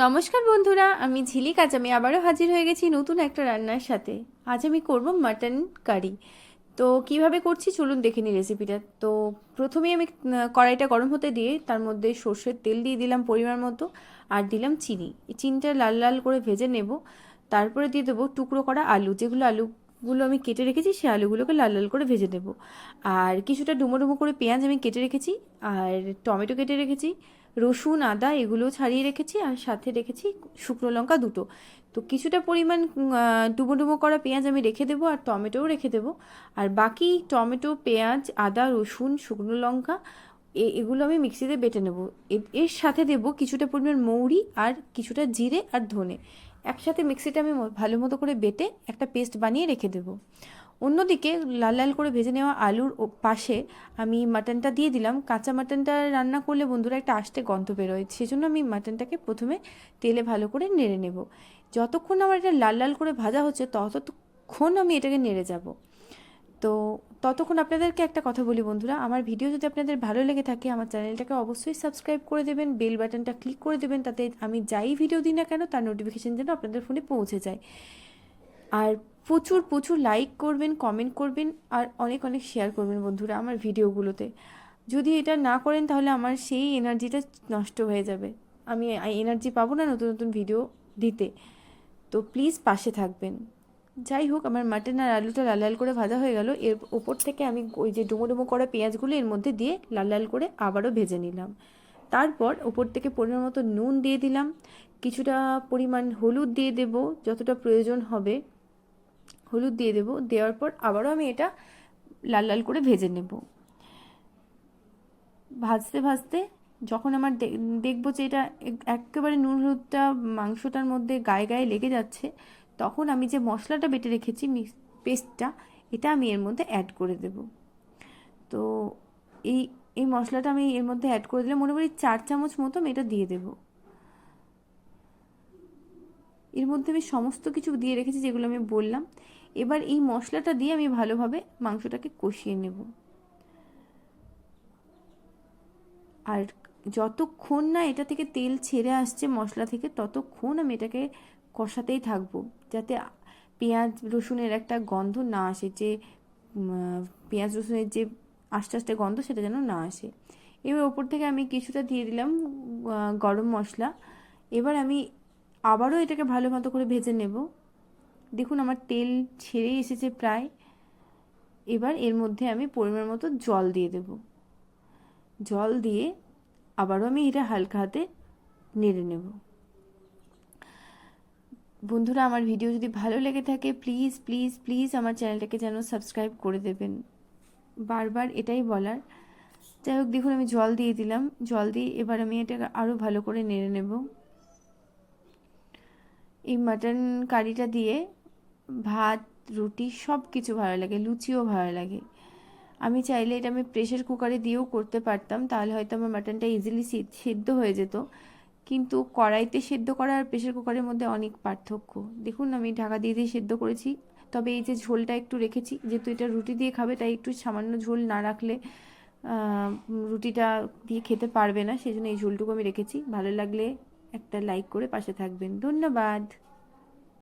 নমস্কার বন্ধুরা, আমি ঝিলিক। আজ আমি আবারও হাজির হয়ে গেছি নতুন একটা রান্নার সাথে। আজ আমি করব মাটন কারি। তো কীভাবে করছি চলুন দেখে নিই রেসিপিটা তো প্রথমেই আমি কড়াইটা গরম হতে দিয়ে তার মধ্যে সর্ষের তেল দিয়ে দিলাম পরিমাণ মতো আর দিলাম চিনি। এই চিনিটা লাল লাল করে ভেজে নেব। তারপরে দিয়ে দেবো টুকরো করা আলু। যেগুলো আলুগুলো আমি কেটে রেখেছি, সেই আলুগুলোকে লাল লাল করে ভেজে নেব। আর কিছুটা ডুমো ডুমো করে পেঁয়াজ আমি কেটে রেখেছি আর টমেটো কেটে রেখেছি। রসুন, আদা এগুলো ছাড়িয়ে রেখেছি আর সাথে রেখেছি শুকনো লঙ্কা দুটো। তো কিছুটা পরিমাণ ডুবো ডুবো করা পেঁয়াজ আমি রেখে দেবো আর টমেটোও রেখে দেবো। আর বাকি টমেটো, পেঁয়াজ, আদা, রসুন, শুকনো লঙ্কা এগুলো আমি মিক্সিতে বেটে নেব। এর সাথে দেবো কিছুটা পরিমাণ মৌরি আর কিছুটা জিরে আর ধনে। একসাথে মিক্সিটা আমি ভালো মতো করে বেটে একটা পেস্ট বানিয়ে রেখে দেবো। অন্যদিকে লাল লাল করে ভেজে নেওয়া আলুর পাশে আমি মাটনটা দিয়ে দিলাম। কাঁচা মাটনটা রান্না করলে বন্ধুরা একটা আষ্টে গন্ধ বেরোয়। সেজন্য আমি মাটনটাকে প্রথমে তেলে ভালো করে নেড়ে নেব। যতক্ষণ আমার এটা লাল লাল করে ভাজা হচ্ছে, ততক্ষণ আমি এটাকে নেড়ে যাব। তো ততক্ষণ আপনাদেরকে একটা কথা বলি বন্ধুরা, আমার ভিডিও যদি আপনাদের ভালো লেগে থাকে, আমার চ্যানেলটাকে অবশ্যই সাবস্ক্রাইব করে দেবেন, বেল বাটনটা ক্লিক করে দেবেন, তাতে আমি যাই ভিডিও দিই না কেন, তার নোটিফিকেশান যেন আপনাদের ফোনে পৌঁছে যায়। আর প্রচুর প্রচুর লাইক করবেন কমেন্ট করবেন আর অনেক অনেক শেয়ার করবেন বন্ধুরা আমার ভিডিওগুলোতে যদি এটা না করেন তাহলে আমার সেই এনার্জিটা নষ্ট হয়ে যাবে। আমি এনার্জি পাবো না নতুন নতুন ভিডিও দিতে। তো প্লিজ পাশে থাকবেন। যাই হোক, আমার মাটন আর আলুটা লাল লাল করে ভাজা হয়ে গেল। এর ওপর থেকে আমি ওই যে ডুমো ডুমো করা পেঁয়াজগুলো এর মধ্যে দিয়ে লাল লাল করে আবারও ভেজে নিলাম। তারপর ওপর থেকে পরিমাণ মতো নুন দিয়ে দিলাম। কিছুটা পরিমাণ হলুদ দিয়ে দেব, যতটা প্রয়োজন হবে। হলুদ দিয়ে দেব। দেওয়ার পর আবারও আমি এটা লাল লাল করে ভেজে নেব। ভাজতে ভাজতে যখন আমার দেখব যে এটা এক- একেবারে নুন হলুদটা মাংসটার মধ্যে গায়ে গায়ে লেগে যাচ্ছে, তখন আমি যে মশলাটা বেটে রেখেছি মিক্স পেস্টটা, এটা আমি এর মধ্যে অ্যাড করে দেব। তো এই এই মশলাটা আমি এর মধ্যে অ্যাড করে দিলে মনে করি চার চামচ মতো আমি এটা দিয়ে দেবো। এর মধ্যে আমি সমস্ত কিছু দিয়ে রেখেছি যেগুলো আমি বললাম। এবার এই মশলাটা দিয়ে আমি ভালোভাবে মাংসটাকে কষিয়ে নেব। আর যতক্ষণ না এটা থেকে তেল ছেড়ে আসছে মশলা থেকে, ততক্ষণ আমি এটাকে কষাতেই থাকব, যাতে পেঁয়াজ রসুনের একটা গন্ধ না আসে, যে পেঁয়াজ রসুনের যে আস্তে আস্তে গন্ধ সেটা যেন না আসে। এবার ওপর থেকে আমি কিছুটা দিয়ে দিলাম গরম মশলা। এবার আমি আবারও এটাকে ভালো মতো করে ভেজে নেব। দেখুন আমার তেল ছেড়ে এসেছে প্রায়। এবার এর মধ্যে আমি পরিমাণ মতো জল দিয়ে দেব। জল দিয়ে আবারও আমি এটা হালকা হাতে নেড়ে নেব। বন্ধুরা, আমার ভিডিও যদি ভালো লেগে থাকে প্লিজ প্লিজ প্লিজ আমার চ্যানেলটাকে যেন সাবস্ক্রাইব করে দেবেন। বারবার এটাই বলার। যাই হোক, দেখুন আমি জল দিয়ে দিলাম। জল দিয়ে এবার আমি এটাকে আরও ভালো করে নেড়ে নেব। এই মাটন কারিটা দিয়ে ভাত, রুটি সব কিছু ভালো লাগে, লুচিও ভালো লাগে। আমি চাইলে এটা আমি প্রেশার কুকারে দিয়েও করতে পারতাম, তাহলে হয়তো আমার মাটনটা ইজিলি সিদ্ধ হয়ে যেত। কিন্তু কড়াইতে সেদ্ধ করা আর প্রেশার কুকারের মধ্যে অনেক পার্থক্য। দেখুন, আমি ঢাকা দিয়ে দিয়ে সেদ্ধ করেছি। তবে এই যে ঝোলটা একটু রেখেছি, যেহেতু এটা রুটি দিয়ে খাবে, তাই একটু সামান্য ঝোল না রাখলে রুটিটা দিয়ে খেতে পারবে না। সেই জন্য এই ঝোলটুকু আমি রেখেছি। ভালো লাগলে একটা লাইক করে পাশে থাকবেন। ধন্যবাদ!